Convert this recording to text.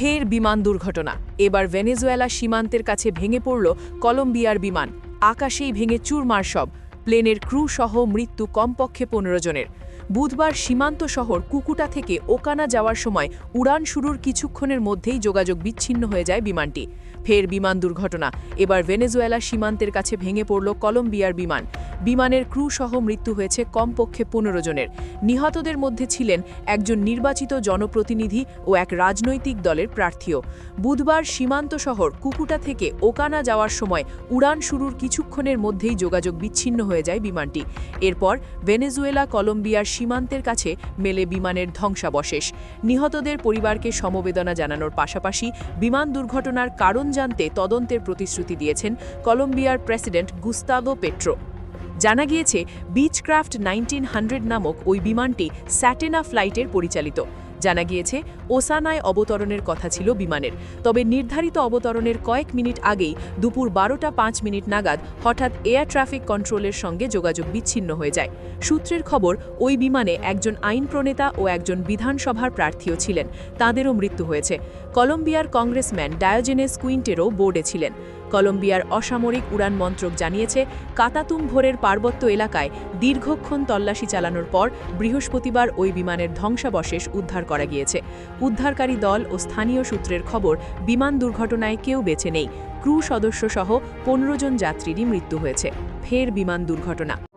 ফের বিমান দুর্ঘটনা। এবার ভেনেজুয়েলা সীমান্তের কাছে ভেঙে পড়ল কলম্বিয়ার বিমান। আকাশেই ভেঙে চুরমার সব। প্লেনের ক্রু সহ মৃত্যু কমপক্ষে পনেরো জনের। বুধবার সীমান্ত শহর কুকুটা থেকে ওকানা যাওয়ার সময় উড়ান শুরুর কিছুক্ষণের মধ্যেই যোগাযোগ বিচ্ছিন্ন হয়ে যায় বিমানটি। ফের বিমান দুর্ঘটনা। এবার ভেনেজুয়েলা সীমান্তের কাছে ভেঙে পড়ল কলম্বিয়ার বিমান। বিমানের ক্রু সহ মৃত্যু হয়েছে কমপক্ষে পনেরো জনের। নিহতদের মধ্যে ছিলেন একজন নির্বাচিত জনপ্রতিনিধি ও এক রাজনৈতিক দলের প্রার্থীও। বুধবার সীমান্ত শহর কুকুটা থেকে ওকানা যাওয়ার সময় উড়ান শুরুর কিছুক্ষণের মধ্যেই যোগাযোগ বিচ্ছিন্ন হয়ে যায় বিমানটি। এরপর ভেনেজুয়েলা, কলম্বিয়ার সীমান্তের কাছে মেলে বিমানের ধ্বংসাবশেষ। নিহতদের পরিবারকে সমবেদনা জানানোর পাশাপাশি বিমান দুর্ঘটনার কারণ জানতে তদন্তের প্রতিশ্রুতি দিয়েছেন কলম্বিয়ার প্রেসিডেন্ট গুস্তাভো পেট্রো। জানা গিয়েছে বিচক্রাফট নাইনটিন হান্ড্রেড নামক ওই বিমানটি স্যাটেনা ফ্লাইটের পরিচালিত। জানা গিয়েছে ওসানায় অবতরণের কথা ছিল বিমানের। তবে নির্ধারিত অবতরণের কয়েক মিনিট আগেই দুপুর বারোটা পাঁচ মিনিট নাগাদ হঠাৎ এয়ার ট্রাফিক কন্ট্রোলের সঙ্গে যোগাযোগ বিচ্ছিন্ন হয়ে যায়। সূত্রের খবর, ওই বিমানে একজন আইন প্রণেতা ও একজন বিধানসভার প্রার্থীও ছিলেন। তাঁদেরও মৃত্যু হয়েছে। কলম্বিয়ার কংগ্রেসম্যান ডায়োজেনেস কুইন্টেরও বোর্ডে ছিলেন। কলম্বিয়ার অসামরিক উড়ান মন্ত্রক জানিয়েছে, কাতাতুম ভোরের পার্বত্য এলাকায় দীর্ঘক্ষণ তল্লাশি চালানোর পর বৃহস্পতিবার ওই বিমানের ধ্বংসাবশেষ উদ্ধার করা গিয়েছে। উদ্ধারকারী দল ও স্থানীয় সূত্রের খবর, বিমান দুর্ঘটনায় কেউ বেছে নেই। ক্রু সদস্য সহ পনেরো জন যাত্রীরই মৃত্যু হয়েছে। ফের বিমান দুর্ঘটনা।